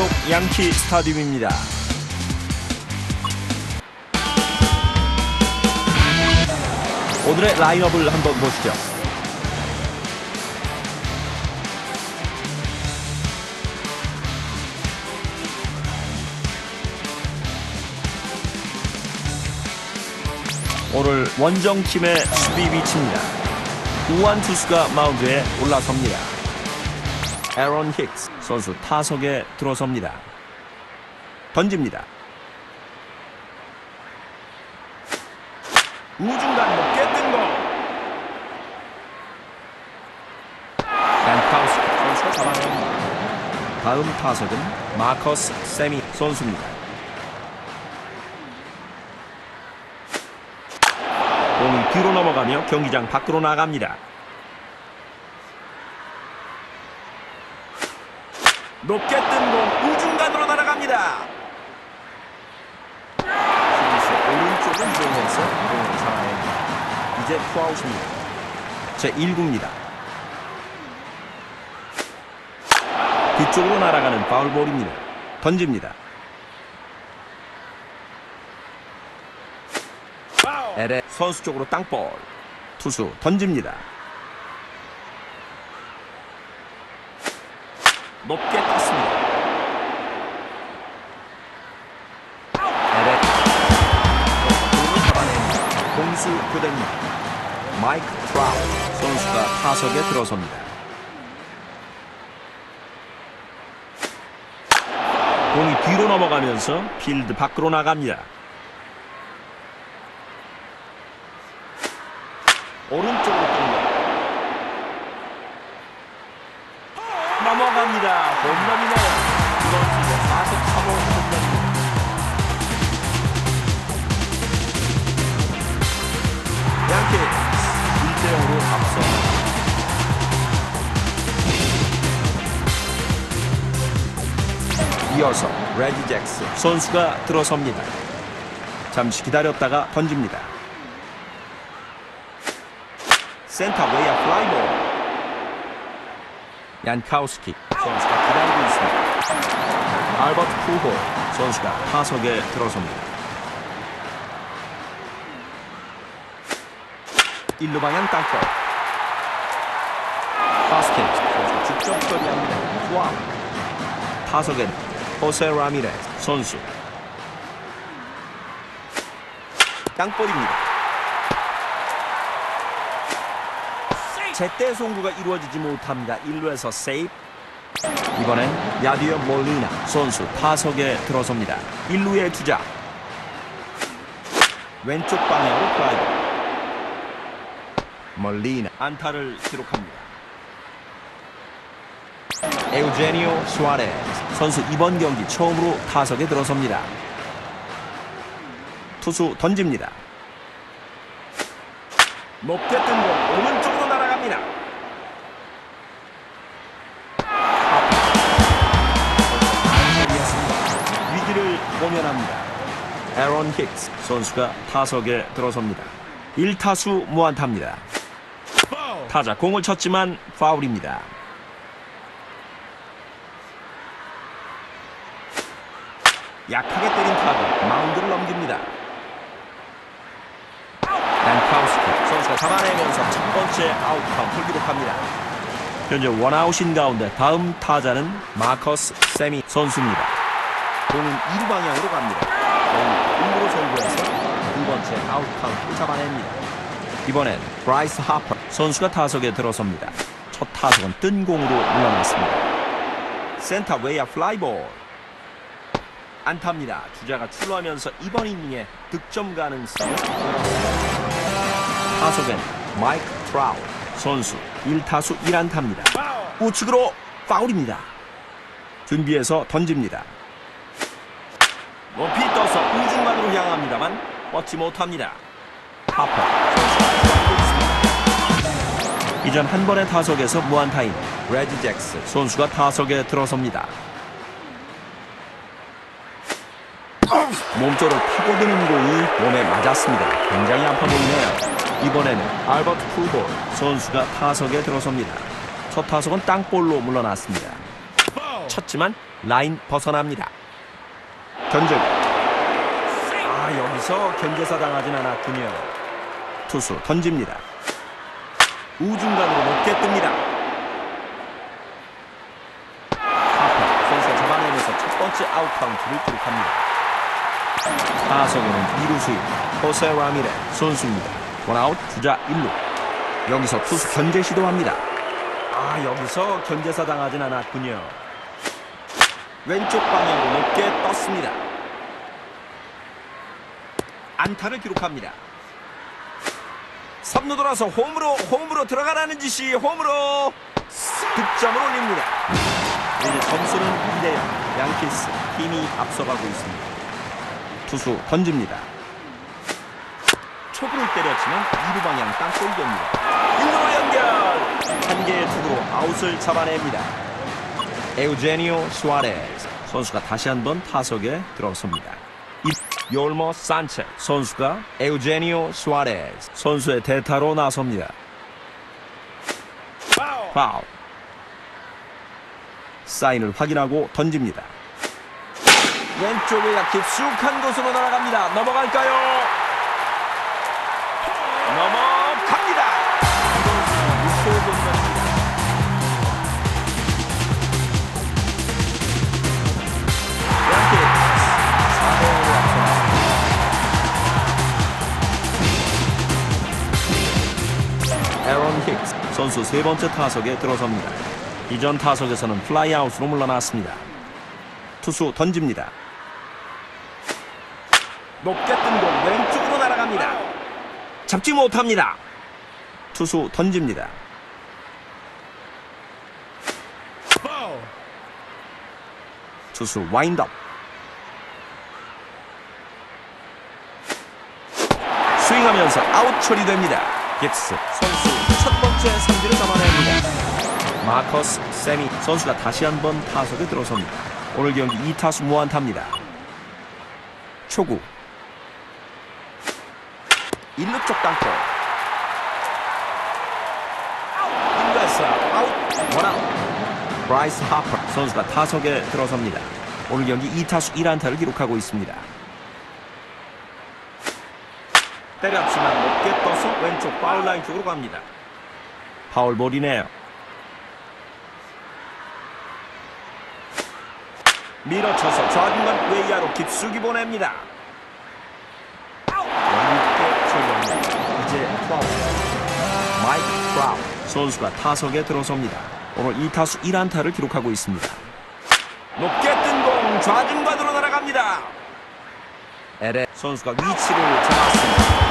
뉴욕 양키 스타디움입니다. 오늘의 라인업을 한번 보시죠. 오늘 원정팀의 수비 위치입니다. 우한 투수가 마운드에 올라섭니다. 에런 힉스 선수 타석에 들어섭니다. 던집니다. 우중간 높게 뜬 공. 앤카우스 선수가 잡아냅니다. 다음 타석은 마커스 세미 선수입니다. 공이 뒤로 넘어가며 경기장 밖으로 나갑니다. 높게 뜬 공 우중간으로 날아갑니다. 오른쪽을 이용해서 공을 잡아냅니다. 이제 투아웃입니다. 제 1구입니다. 뒤쪽으로 날아가는 파울볼입니다. 던집니다. 에레 선수 쪽으로 땅볼. 투수 던집니다. 높게 떴습니다. 공수 교대입니다. 마이크 트라우 선수가 타석에 들어섭니다. 공이 뒤로 넘어가면서 필드 밖으로 나갑니다. 오른 이어서 레디 잭스 선수가 들어섭니다. 잠시 기다렸다가 던집니다. 센터 외야 플라이볼 얀카우스키 선수가 기다리고 있습니다. 알버트 푸호 선수가 타석에 들어섭니다. 1루 방향 땅볼 바스켓 선수 직접 처리합니다. 투아웃 타석엔 호세 라미레 선수 땅볼입니다. 제때 송구가 이루어지지 못합니다. 1루에서 세이프. 이번엔 야디어 몰리나 선수 타석에 들어섭니다. 1루에 주자. 왼쪽 방향으로 플라이. 몰리나 안타를 기록합니다. 에우제니오 수아레스 선수 이번 경기 처음으로 타석에 들어섭니다. 투수 던집니다. 높게 뜬공 오른쪽으로 날아갑니다. 아, 위기를 모면합니다. 에런 힉스 선수가 타석에 들어섭니다. 1타수 무안타입니다. 타자 공을 쳤지만 파울입니다. 약하게 때린 타구 마운드를 넘깁니다. 앤카우스키 선수가 잡아내면서 첫 번째 아웃 카운트를 기록합니다. 현재 원아웃인 가운데 다음 타자는 마커스 세미 선수입니다. 공은 2루 방향으로 갑니다. 1루로 선구해서 두 번째 아웃 카운트를 잡아냅니다. 이번엔 브라이스 하퍼 선수가 타석에 들어섭니다. 첫 타석은 뜬 공으로 물러났습니다. 센터 외야 플라이볼 안타입니다. 주자가 출루하면서 이번 이닝에 득점 가능성을 타석엔 마이크 트라우 선수 1타수 1안타입니다. 우측으로 파울입니다. 준비해서 던집니다. 높이 떠서 우중간으로 향합니다만 뻗지 못합니다. 하퍼. 이전 한 번의 타석에서 무안타인 레드 잭스 선수가 타석에 들어섭니다. 몸쪽으로 파고드는 공이 몸에 맞았습니다. 굉장히 아파 보이네요. 이번에는 알버트 푸볼 선수가 타석에 들어섭니다. 첫 타석은 땅볼로 물러났습니다. 쳤지만 라인 벗어납니다. 견제. 아 여기서 견제사 당하진 않았군요. 투수 던집니다. 우중간으로 높게 뜹니다. 하프 선수가 잡아내면서 첫 번째 아웃 카운트를 기록합니다. 타석에는 2루수인 호세 라미레 선수입니다. 원아웃 주자 1루. 여기서 투수 견제 시도합니다. 아 여기서 견제사 당하진 않았군요. 왼쪽 방향으로 높게 떴습니다. 안타를 기록합니다. 3루 돌아서 홈으로 홈으로 들어가라는 짓이 홈으로 득점을 올립니다. 이제 점수는 2대0 양키스 힘이 앞서가고 있습니다. 투수 던집니다. 초구를 때렸지만 2루 방향 땅볼 됩니다. 1루로 연결 한 개의 투구로 아웃을 잡아냅니다. 에우제니오 수아레스 선수가 다시 한번 타석에 들어섭니다. 이 요르모 산체 선수가 에우제니오 수아레스 선수의 대타로 나섭니다. 파울. 사인을 확인하고 던집니다. 왼쪽에 깊숙한 곳으로 날아갑니다. 넘어갈까요? 넘어갑니다. 이것은 6호 홈런입니다. 양키스 4대 5로 앞서나갑니다. 에런 힉스 선수 세 번째 타석에 들어섭니다. 이전 타석에서는 플라이아웃으로 물러났습니다. 투수 던집니다. 높게 뜬 공 왼쪽으로 날아갑니다. 잡지 못합니다. 투수 던집니다. 투수 와인드업. 스윙하면서 아웃 처리됩니다. 깁스 선수 첫 번째 삼진을 잡아냅니다. 마커스 세미 선수가 다시 한번 타석에 들어섭니다. 오늘 경기 2타수 무안타입니다. 초구 1루 쪽 땅볼 1루에서 아웃 원아웃 브라이스 하퍼 선수가 타석에 들어섭니다. 오늘 경기 2타수 1안타를 기록하고 있습니다. 때렸지만 높게 떠서 왼쪽 파울라인 쪽으로 갑니다. 파울볼이네요. 밀어쳐서 좌중간 외야로 깊숙이 보냅니다. 선수가 타석에 들어섭니다. 오늘 2타수 1안타를 기록하고 있습니다. 높게 뜬 공 좌중간으로 날아갑니다. 에레 선수가 위치를 잡았습니다.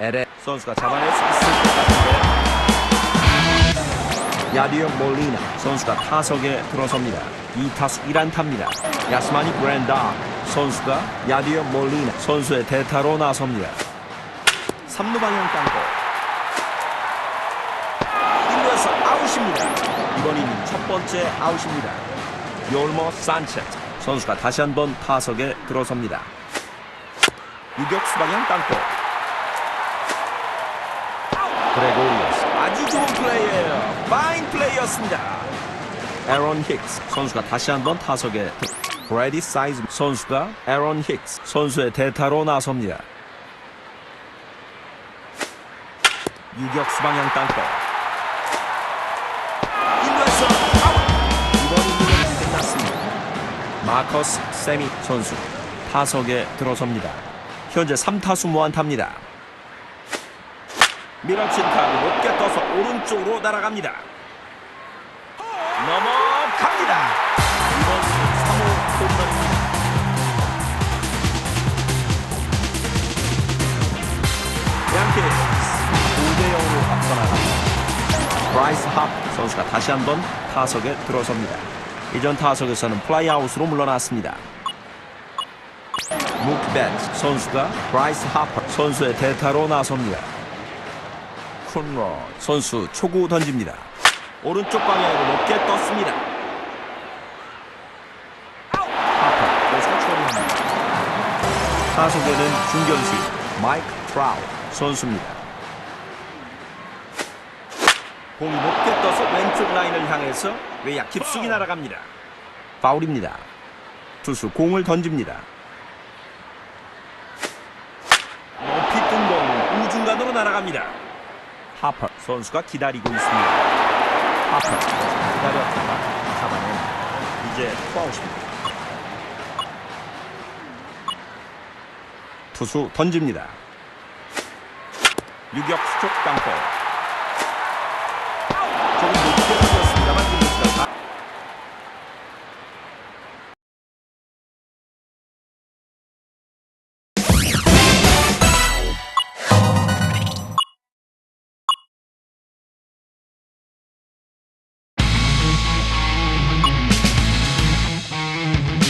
에레 선수가 잡아낼 수 있을 것 같은데 야디오 몰리나 선수가 타석에 들어섭니다. 2타수 1안타입니다. 야스마니 브랜다 선수가 야디오 몰리나 선수의 대타로 나섭니다. 3루 방향 땅고 1루에서 아웃입니다. 이번 이닝 첫 번째 아웃입니다. 요르모 산체스 선수가 다시 한번 타석에 들어섭니다. 유격수 방향 땅고 그레고리였어 아주 좋은 플레이예요. 파인 플레이였습니다. 에런 힉스 선수가 다시 한번 타석에 브래디 사이즈 선수가 에런 힉스 선수의 대타로 나섭니다. 유격수 방향 땅볼. 마커스 세미 선수 타석에 들어섭니다. 현재 3타수 무안타입니다. 밀어친 타구 높게 떠서 오른쪽으로 날아갑니다. 넘어갑니다. 이번 3호 홈런입니다. 양키스 5대 0으로 앞서 나갑니다. 브라이스 합 선수가 다시 한번 타석에 들어섭니다. 이전 타석에서는 플라이아웃으로 물러났습니다. 묵벤 선수가 브라이스 하퍼 선수의 대타로 나섭니다. 쿤로 선수 초구 던집니다. 오른쪽 방향으로 높게 떴습니다. 타석에는 중견수 마이크 트라우 선수입니다. 공이 높게 떠서 왼쪽 라인을 향해서 외야 깊숙이 날아갑니다. 파울입니다. 투수 공을 던집니다. 높이 뜬 공 우중간으로 날아갑니다. 하퍼 선수가 기다리고 있습니다. 하퍼 기다렸다가 잡아냅니다. 이제 투아웃입니다. 투수 던집니다. 유격수 쪽 땅볼